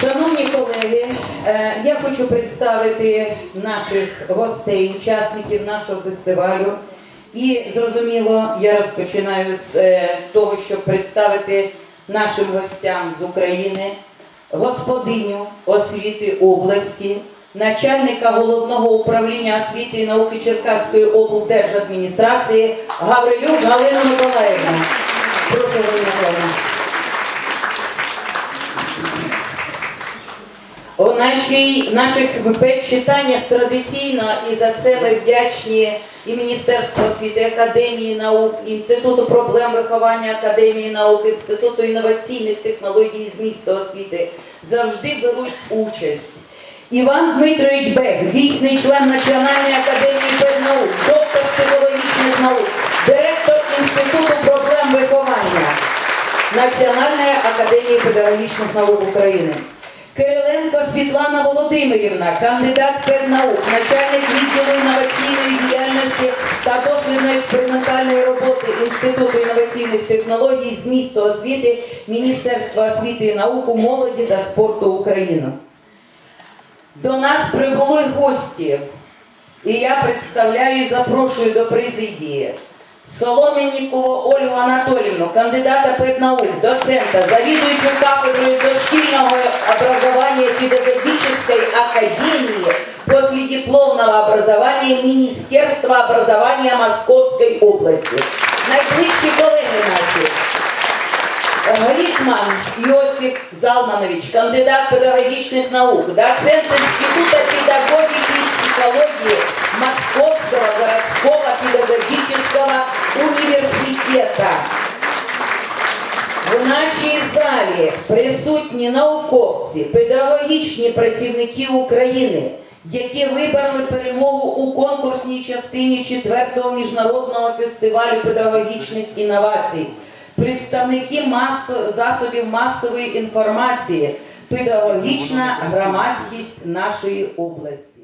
Шановні колеги, е, я хочу представити наших гостей, учасників нашого фестивалю. І зрозуміло, я розпочинаю з е, того, щоб представити нашим гостям з України господиню освіти області, начальника головного управління освіти і науки Черкаської облдержадміністрації Гаврилюк Галину Миколаївну. У нашій, наших читаннях традиційно і за це ми вдячні і Міністерству освіти, Академії наук, Інституту проблем виховання Академії наук, Інституту інноваційних технологій з міста освіти завжди беруть участь. Іван Дмитрович Бек, дійсний член Національної академії педнаук, доктор психологічних наук, директор Інституту проблем виховання Національної академії педагогічних наук України. Світлана Володимирівна, кандидат педнаук, начальник відділу інноваційної діяльності та дослідно-експериментальної роботи Інституту інноваційних технологій з міста освіти Міністерства освіти і науки, молоді та спорту України. До нас прибули гості, і я представляю і запрошую до президії Соломеннікову Ольгу Анатолівну, кандидата педнаук, доцента, завідуючу кафедрою дипломного образования Министерства образования Московской области. Найближчі колеги наші. Глітман Йосип Залманович, кандидат педагогічних наук, доцент Института педагогики и психологии Московского городского педагогического университета. В нашій залі присутні науковці, педагогічні працівники України, які вибороли перемогу у конкурсній частині 4-го міжнародного фестивалю педагогічних інновацій, представники мас... засобів масової інформації, педагогічна громадськість нашої області.